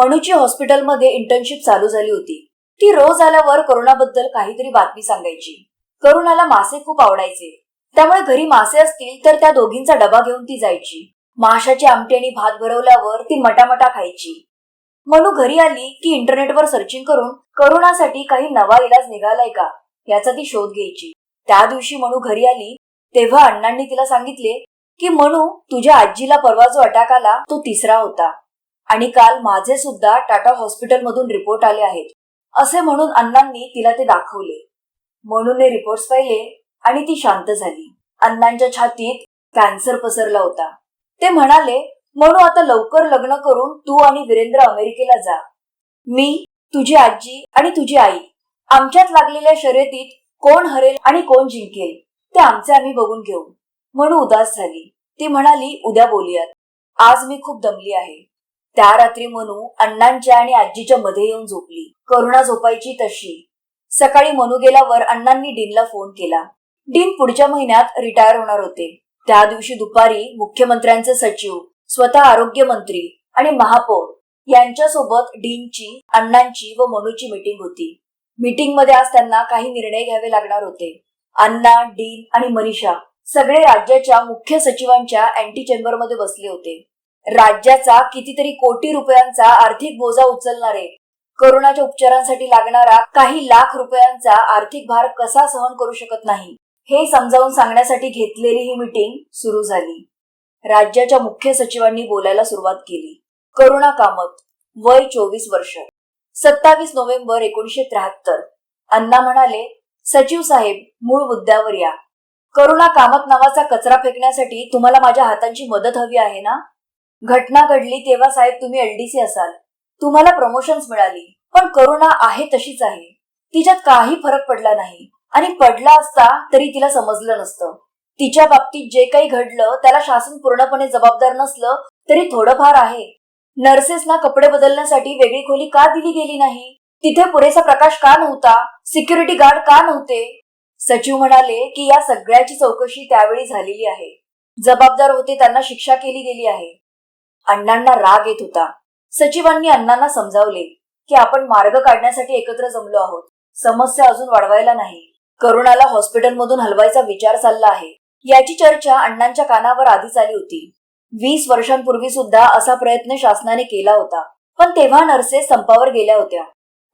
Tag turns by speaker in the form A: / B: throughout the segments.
A: मनूची हॉस्पिटलमध्ये इंटर्नशिप चालू झाली होती. ती रोज आल्यावर करुणाबद्दल काहीतरी बातमी सांगायची. करुणाला मासे खूप आवडायचे. त्यामुळे घरी मासे असतील तर त्या दोघींचा डबा घेऊन ती जायची. माशाची आमटी आणि भात भरवल्यावर ती मटामटा खायची. मनू घरी आली की इंटरनेटवर सर्चिंग करून करुणासाठी काही नवा इलाज निघालाय का? याचा ती शोध घ्यायची. त्या दिवशी मनू घरी आली तेव्हा अण्णांनी तिला सांगितले की मनू तुझ्या आजीला परवा जो अटॅक आला तो तिसरा होता. आणि काल माझे सुद्धा टाटा हॉस्पिटलमधून रिपोर्ट आले आहेत. असे म्हणून अण्णांनी तिला ते दाखवले. मनूने रिपोर्ट्स पाहिले आणि ती शांत झाली. अण्णांच्या छातीत कॅन्सर पसरला होता. ते म्हणाले म्हणून आता लवकर लग्न करून तू आणि वीरेंद्र अमेरिकेला जा. मी तुझी आजी आणि तुझी आई आमच्यात लागलेल्या शर्यतीत कोण हरेल आणि कोण जिंकेल ते आमचे आम्ही बघून घेऊ. म्हणून उदास झाली. ती म्हणाली उद्या बोलूयात. आज मी खूप दमली आहे. त्या रात्री मनू अण्णांच्या आणि आजीच्या मध्ये येऊन झोपली. करुणा झोपायची तशी. सकाळी मनू गेल्यावर अण्णांनी डीनला फोन केला. डीन पुढच्या महिन्यात रिटायर होणार होते. त्या दिवशी दुपारी मुख्यमंत्र्यांचे सचिव स्वतः आरोग्य मंत्री आणि महापौर यांच्यासोबत डीनची अण्णांची व मनूची मीटिंग होती. मीटिंगमध्ये आज त्यांना काही निर्णय घ्यावे लागणार होते. अण्णा डीन आणि मनीषा सगळे राज्याच्या मुख्य सचिवांच्या अँटी चेंबरमध्ये बसले होते. राज्याचा कितीतरी कोटी रुपयांचा आर्थिक बोजा उचलणारे करोनाच्या उपचारांसाठी लागणारा काही लाख रुपयांचा आर्थिक भार कसा सहन करू शकत नाही? हे समजावून सांगण्यासाठी घेतलेली ही मीटिंग सुरू झाली. राज्याच्या मुख्य सचिवांनी बोलायला सुरुवात केली. करुणा कामत वय चोवीस वर्ष. सत्तावीस नोव्हेंबर एकोणीशे त्र्याहत्तर. अण्णा म्हणाले सचिव साहेब मूळ मुद्द्यावर या. करुणा कामत नावाचा कचरा फेकण्यासाठी तुम्हाला माझ्या हातांची मदत हवी आहे ना? घटना घडली तेव्हा साहेब तुम्ही एलडीसी असाल. तुम्हाला प्रमोशन्स मिळाली. पण करुणा आहे तशीच आहे. तिच्यात काही फरक पडला नाही. आणि पडला असता तरी तिला समजलं नसतं. तिच्या बाबतीत जे काही घडलं त्याला शासन पूर्णपणे जबाबदार नसलं तरी थोडंफार आहे. नर्सेसना कपडे बदलण्यासाठी वेगळी खोली का दिली गेली नाही? तिथे पुरेसा प्रकाश का नव्हता? सिक्युरिटी गार्ड का नव्हते? सचिव म्हणाले की या सगळ्याची चौकशी त्यावेळी झालेली आहे. जबाबदार होते त्यांना शिक्षा केली गेली आहे. अण्णांना राग येत होता. सचिवांनी अण्णांना समजावले की आपण मार्ग काढण्यासाठी एकत्र जमलो आहोत. समस्या अजून वाढवायला नाही. करुणाला हॉस्पिटलमधून हलवायचा विचार चालला आहे. याची चर्चा अण्णांच्या कानावर आधीच आली होती. वीस वर्षांपूर्वी सुद्धा असा प्रयत्न शासनाने केला होता. पण तेव्हा नर्सेस संपावर गेल्या होत्या.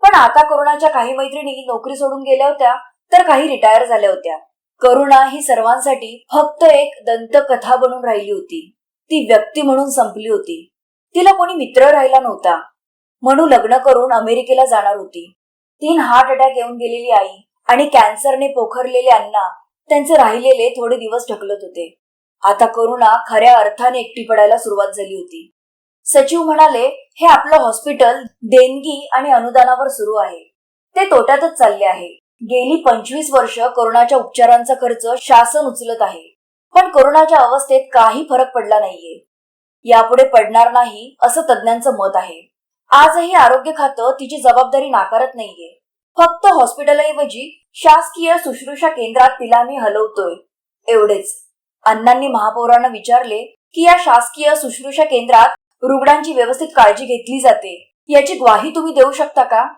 A: पण आता करुणाच्या काही मैत्रिणी नोकरी सोडून गेल्या होत्या तर काही रिटायर झाल्या होत्या. करुणा ही सर्वांसाठी फक्त एक दंतकथा बनून राहिली होती. ती व्यक्ती म्हणून संपली होती. तिला कोणी मित्र राहिला नव्हता. म्हणून लग्न करून अमेरिकेला जाणार होती. तीन हार्ट अटॅक येऊन गेलेली आई आणि कॅन्सरने पोखरलेले अण्णा त्यांचे राहिलेले थोडे दिवस ढकलत होते. आता करुणा खऱ्या अर्थाने एकटी पडायला सुरुवात झाली होती. सचिव म्हणाले हे आपलं हॉस्पिटल देणगी आणि अनुदानावर सुरू आहे. ते तोट्यातच चालले आहे. गेली पंचवीस वर्ष कोरोनाच्या उपचारांचा खर्च शासन उचलत आहे. पण कोरोनाच्या अवस्थेत काही फरक पडला नाहीये. यापुढे पडणार नाही असं तज्ज्ञांचं मत आहे. आजही आरोग्य खातं तिची जबाबदारी नाकारत नाहीये. फक्त हॉस्पिटलऐवजी शासकीय शुश्रूषा केंद्रात तिला मी हलवतोय. एवढेच. अण्णांनी महापौरांना विचारले की या शासकीय शुश्रूषा केंद्रात रुग्णांची व्यवस्थित काळजी घेतली जाते. याची ग्वाही तुम्ही देऊ शकता का?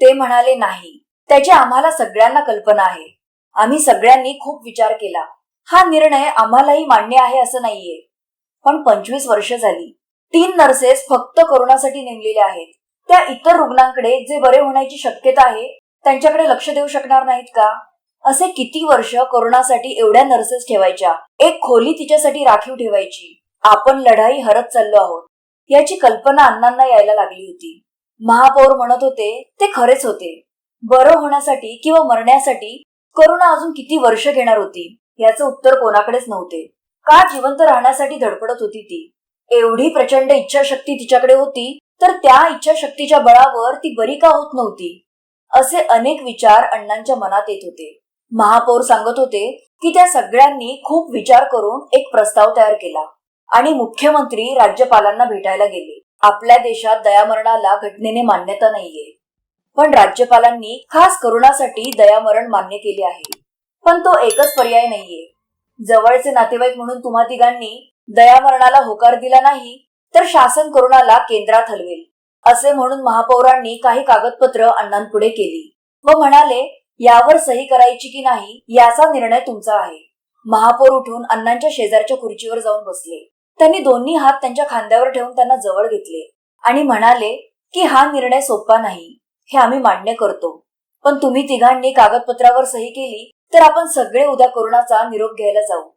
A: ते म्हणाले नाही. त्याची आम्हाला सगळ्यांना कल्पना आहे. आम्ही सगळ्यांनी खूप विचार केला. हा निर्णय आम्हालाही मान्य आहे असं नाहीये. पण पंचवीस वर्ष झाली. तीन नर्सेस फक्त कोरोनासाठी नेमलेल्या आहेत. त्या इतर रुग्णांकडे जे बरे होण्याची शक्यता आहे त्यांच्याकडे लक्ष देऊ शकणार नाहीत का? असे किती वर्ष कोरोनासाठी एवढ्या नर्सेस ठेवायच्या? एक खोली तिच्यासाठी राखीव ठेवायची. आपण लढाई हरत चाललो आहोत. याची कल्पना अण्णांना यायला लागली होती. महापौर म्हणत होते ते खरेच होते. बरं होण्यासाठी किंवा मरण्यासाठी करोना अजून किती वर्ष घेणार होती? याचं उत्तर कोणाकडेच नव्हते. का जिवंत राहण्यासाठी धडपडत होती ती? एवढी प्रचंड इच्छाशक्ती तिच्याकडे होती तर त्या इच्छाशक्तीच्या बळावर ती बरी का होत नव्हती? असे अनेक विचार अण्णांच्या मनात येत होते. महापौर सांगत होते की त्या सगळ्यांनी खूप विचार करून एक प्रस्ताव तयार केला आणि मुख्यमंत्री राज्यपालांना भेटायला गेले. आपल्या देशात दयामरणाला घटनेने मान्यता नाहीये. पण राज्यपालांनी खास करुणासाठी दयामरण मान्य केले आहे. पण तो एकच पर्याय नाहीये. जवळचे नातेवाईक म्हणून तुम्हा तिघांनी दयामरणाला होकार दिला नाही तर शासन करुणाला केंद्रात हलवेल असे म्हणून महापौरांनी काही कागदपत्र अण्णांपुढे केली व म्हणाले यावर सही करायची की नाही याचा निर्णय तुमचा आहे. महापौर उठून अण्णांच्या शेजारच्या खुर्चीवर जाऊन बसले. त्यांनी दोन्ही हात त्यांच्या खांद्यावर ठेवून त्यांना जवळ घेतले आणि म्हणाले की हा निर्णय सोपा नाही हे आम्ही मान्य करतो. पण तुम्ही तिघांनी कागदपत्रावर सही केली तर आपण सगळे उद्या करुणाचा निरोप घ्यायला जाऊ.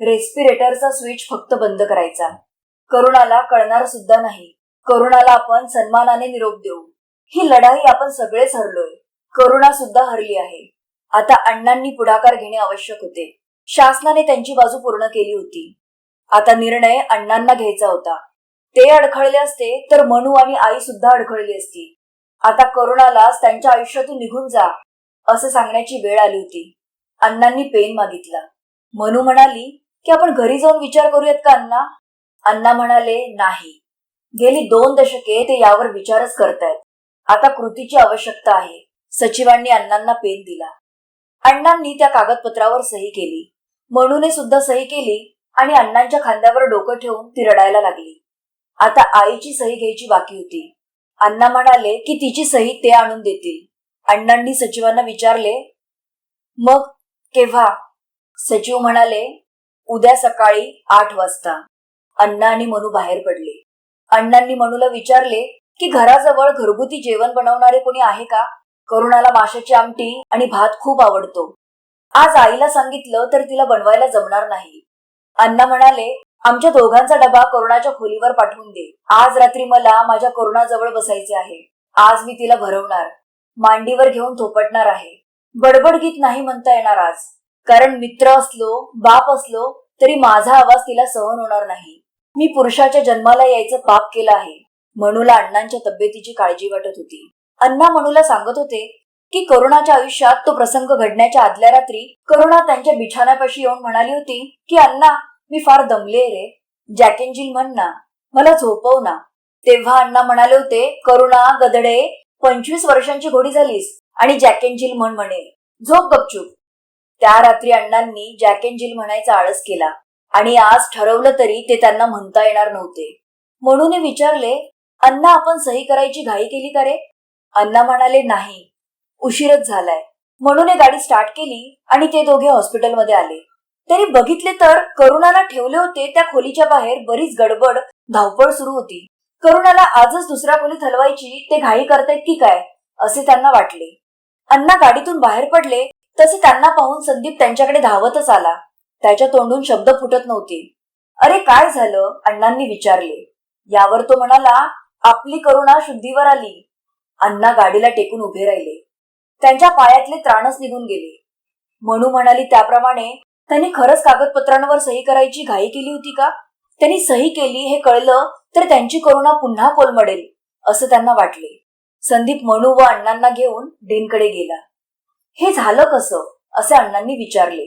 A: रेस्पिरेटरचा स्विच फक्त बंद करायचा. करुणाला कळणार सुद्धा नाही. करुणाला आपण सन्मानाने निरोप देऊ. ही लढाई आपण सगळेच हरलोय करुणा सुद्धा हरली आहे. आता अण्णांनी पुढाकार घेणे आवश्यक होते. शासनाने त्यांची बाजू पूर्ण केली होती. आता निर्णय अण्णांना घ्यायचा होता. ते अडखळले असते तर मनू आणि आई सुद्धा अडखळली असती. आता करुणालाच त्यांच्या आयुष्यातून निघून जा असं सांगण्याची वेळ आली होती. अण्णांनी पेन मागितला. मनू म्हणाली की आपण घरी जाऊन विचार करूयात का अण्णा? अण्णा म्हणाले नाही. गेली दोन दशके ते यावर विचारच करतायत. आता कृतीची आवश्यकता आहे. सचिवांनी अण्णांना पेन दिला. अण्णांनी त्या कागदपत्रावर सही केली. मनूने सुद्धा सही केली आणि अण्णांच्या खांद्यावर डोकं ठेवून ती रडायला लागली. आता आईची सही घ्यायची बाकी होती. अण्णा म्हणाले की तिची सही ते आणून देतील. अण्णांनी सचिवांना विचारले मग केव्हा? सचिव म्हणाले उद्या सकाळी आठ वाजता. अण्णा आणि मनू बाहेर पडले. अण्णांनी मनूला विचारले की घराजवळ घरगुती जेवण बनवणारे कोणी आहे का? करुणाला माशाची आमटी आणि भात खूप आवडतो. आज आईला सांगितलं तर तिला बनवायला जमणार नाही. अण्णा म्हणाले आमच्या दोघांचा डबा करुणाच्या खोलीवर पाठवून दे. आज रात्री मला माझ्या करुणाजवळ बसायचे आहे. आज मी तिला भरवणार. मांडीवर घेऊन थोपटणार आहे. बडबड गीत नाही म्हणता येणार आज. कारण मित्र असलो बाप असलो तरी माझा आवाज तिला सहन होणार नाही. मी पुरुषाच्या जन्माला यायचं पाप केलं आहे. मनूला अण्णांच्या तब्येतीची काळजी वाटत होती. अण्णा मनूला सांगत होते की करुणाच्या आयुष्यात तो प्रसंग घडण्याच्या आदल्या रात्री करुणा त्यांच्या बिछाण्यापाशी येऊन म्हणाली होती की अण्णा मी फार दमले रे. जॅकेंजिल म्हण ना. मला झोपव ना. तेव्हा अण्णा म्हणाले होते करुणा गदडे पंचवीस वर्षांची घोडी झालीस. आणि जॅकेंजिल म्हण म्हणे झोप गपचूप. त्या रात्री अण्णांनी जॅकेंजिल म्हणायचा आळस केला आणि आज ठरवलं तरी ते त्यांना म्हणता येणार नव्हते. म्हणून विचारले अण्णा आपण सही करायची घाई केली का रे? अण्णा म्हणाले नाही उशीरच झालाय. म्हणून गाडी स्टार्ट केली आणि ते दोघे हॉस्पिटलमध्ये आले. तरी बघितले तर करुणाला ठेवले होते त्या खोलीच्या बाहेर बरीच गडबड धावपळ सुरू होती. करुणाला आजच दुसऱ्या खोलीत हलवायची ते घाई करतायत की काय असे त्यांना वाटले. अण्णा गाडीतून बाहेर पडले तसे त्यांना पाहून संदीप त्यांच्याकडे धावतच आला. त्याच्या तोंडून शब्द फुटत नव्हते. अरे काय झालं? अण्णांनी विचारले. यावर तो म्हणाला आपली करुणा शुद्धीवर आली. अण्णा गाडीला टेकून उभे राहिले. त्यांच्या पायातले त्राणच निघून गेले. म्हणू म्हणाली त्याप्रमाणे त्यांनी खरंच कागदपत्रांवर सही करायची घाई केली होती का? त्यांनी सही केली हे कळलं तर त्यांची करुणा पुन्हा कोलमडेल असं त्यांना वाटले. संदीप मनू व अण्णांना घेऊन डेनकडे गेला. हे झालं कसं? असे अण्णांनी विचारले.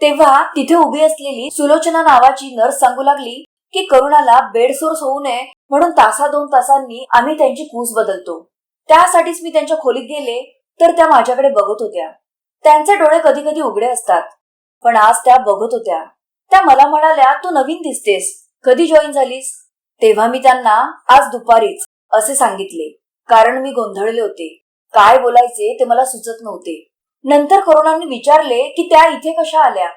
A: तेव्हा तिथे उभी असलेली सुलोचना नावाची नर्स सांगू लागली की करुणाला बेड सोर्स होऊ नये म्हणून तासा दोन तासांनी आम्ही त्यांची कूस बदलतो. त्यासाठीच मी त्यांच्या खोलीत गेले तर त्या माझ्याकडे बघत होत्या. त्यांचे डोळे कधी कधी उघडे असतात पण आज त्या बघत होत्या. त्या मला म्हणाल्या तू नवीन दिसतेस. कधी जॉईन झालीस? तेव्हा मी त्यांना आज दुपारीच असे सांगितले. कारण मी गोंधळले होते. काय बोलायचे ते मला सुचत नव्हते. नंतर करोनाने विचारले की त्या इथे कशा आल्या?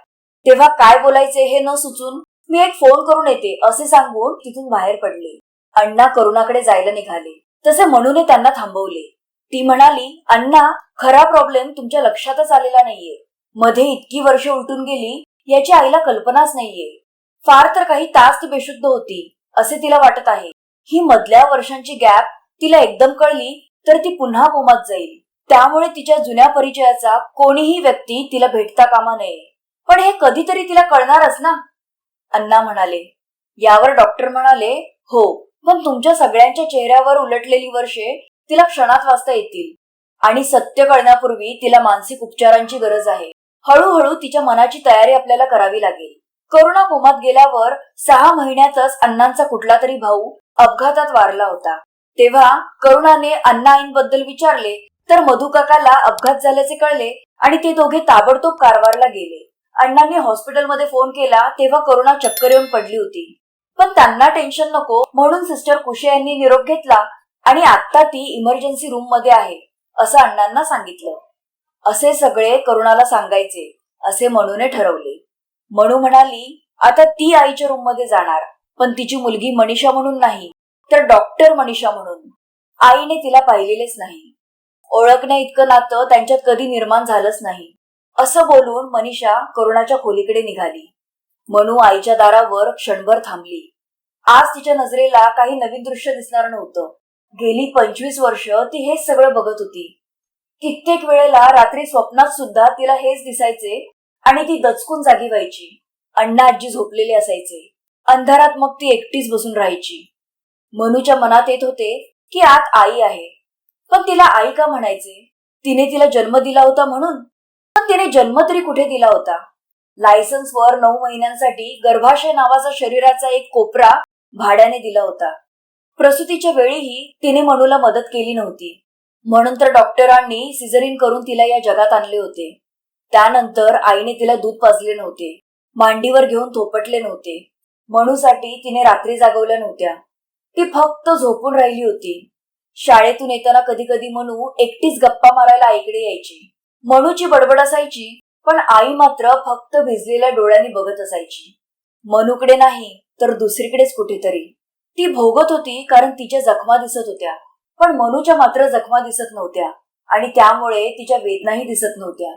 A: तेव्हा काय बोलायचे हे न सुचून मी एक फोन करून येते असे सांगून तिथून बाहेर पडले. अण्णा करुणाकडे जायला निघाले. तसे म्हणून त्यांना थांबवले. ती म्हणाली अण्णा खरा प्रॉब्लेम तुमच्या लक्षातच आलेला नाहीये. मध्ये इतकी वर्ष उलटून गेली याची आईला कल्पनाच नाहीये. फार तर काही तास ती बेशुद्ध होती असे तिला वाटत आहे. ही मधल्या वर्षांची गॅप तिला एकदम कळली तर ती पुन्हा कोमात जाईल. त्यामुळे तिच्या जुन्या परिचयाचा कोणीही व्यक्ती तिला भेटता कामा नये. पण हे कधीतरी तिला कळणारच ना? अण्णा म्हणाले. यावर डॉक्टर म्हणाले हो पण तुमच्या सगळ्यांच्या चेहऱ्यावर उलटलेली वर्षे तिला क्षणात वाचता येतील. आणि सत्य कळण्यापूर्वी तिला मानसिक उपचारांची गरज आहे. हळूहळू तिच्या मनाची तयारी आपल्याला करावी लागेल. करुणा कोमात गेल्यावर सहा महिन्यातच अण्णांचा कुठला तरी भाऊ अपघातात वारला होता. तेव्हा करुणाने अण्णा आईंबद्दल विचारले तर मधुकाकाला अपघात झाल्याचे कळले आणि ते दोघे ताबडतोब कारवारला गेले. अण्णांनी हॉस्पिटलमध्ये फोन केला तेव्हा करुणा चक्कर येऊन पडली होती. पण त्यांना टेन्शन नको म्हणून सिस्टर कुशे यांनी निरोप घेतला आणि आता ती इमर्जन्सी रूममध्ये आहे असं अण्णांना सांगितलं. असे सगळे करुणाला सांगायचे असे मनूने ठरवले. मनू म्हणाली आता ती आईच्या रूममध्ये जाणार पण तिची मुलगी मनीषा म्हणून नाही तर डॉक्टर मनीषा म्हणून. आईने तिला पाहिलेलेच नाही. ओळखण्या इतकं नातं त्यांच्यात कधी निर्माण झालंच नाही. असं बोलून मनीषा करुणाच्या खोलीकडे निघाली. मनू आईच्या दारावर क्षणभर थांबली. आज तिच्या नजरेला काही नवीन दृश्य दिसणार नव्हतं. गेली पंचवीस वर्ष ती हेच सगळं बघत होती. कित्येक वेळेला रात्री स्वप्नात सुद्धा तिला हेच दिसायचे आणि ती दचकून जागी व्हायची. अण्णा आजी झोपलेले असायचे. अंधारात मग ती एकटीच बसून राहायची. मनूच्या मनात येत होते की आत आई आहे. पण तिला आई का म्हणायचे? तिने तिला जन्म दिला होता म्हणून? पण तिने जन्म तरी कुठे दिला होता? लायसन्सवर नऊ महिन्यांसाठी गर्भाशय नावाचा शरीराचा एक कोपरा भाड्याने दिला होता. प्रसूतीच्या वेळीही तिने मनूला मदत केली नव्हती. म्हणून तर डॉक्टरांनी सिझरिन करून तिला या जगात आणले होते. त्यानंतर आईने तिला दूध पाजले नव्हते. मांडीवर घेऊन थोपटले नव्हते. मनूसाठी तिने रात्री जागवल्या नव्हत्या. ती फक्त झोपून राहिली होती. शाळेतून येताना कधी कधी मनू एकटीच गप्पा मारायला आईकडे यायची. मनूची बडबड असायची पण आई मात्र फक्त भिजलेल्या डोळ्यांनी बघत असायची. मनूकडे नाही तर दुसरीकडेच कुठेतरी. ती भोगत होती कारण तिच्या जखमा दिसत होत्या पण मनूच्या मात्र जखमा दिसत नव्हत्या आणि त्यामुळे तिच्या वेदनाही दिसत नव्हत्या.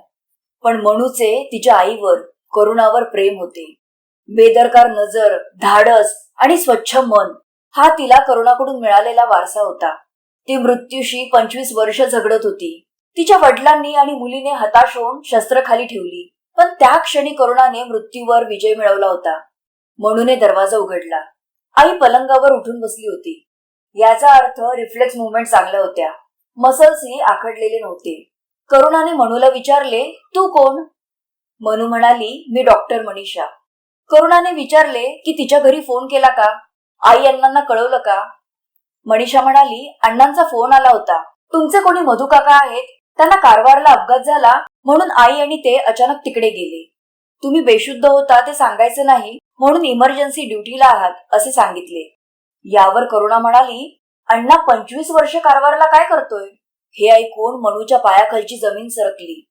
A: पण मनूचे तिच्या आईवर करुणावर प्रेम होते. बेदरकार नजर धाडस आणि स्वच्छ मन हा तिला करुणाकडून मिळालेला वारसा होता. ती मृत्यूशी पंचवीस वर्ष झगडत होती. तिच्या वडिलांनी आणि मुलीने हताश होऊन शस्त्र खाली ठेवली. पण त्या क्षणी करुणाने मृत्यूवर विजय मिळवला होता. म्हणूने दरवाजा उघडला. आई पलंगावर उठून बसली होती. याचा अर्थ रिफ्लेक्स मुवमेंट चांगल्या होत्या. मसल्स ही आखडलेले नव्हते. करुणाने मनूला विचारले तू कोण? मनू म्हणाली मी डॉक्टर मनीषा. करुणाने विचारले की तिच्या घरी फोन केला का? आई अण्णांना कळवलं का? मनीषा म्हणाली अण्णांचा फोन आला होता. तुमचे कोणी मधुकाका आहेत? त्यांना कारवारला अपघात झाला म्हणून आई आणि ते अचानक तिकडे गेले. तुम्ही बेशुद्ध होता ते सांगायचे नाही म्हणून इमर्जन्सी ड्युटीला आहात असे सांगितले. यावर करुणा म्हणाली अण्णा पंचवीस वर्ष कारवारला काय करतोय? हे ऐकून मनूच्या पायाखालची जमीन सरकली.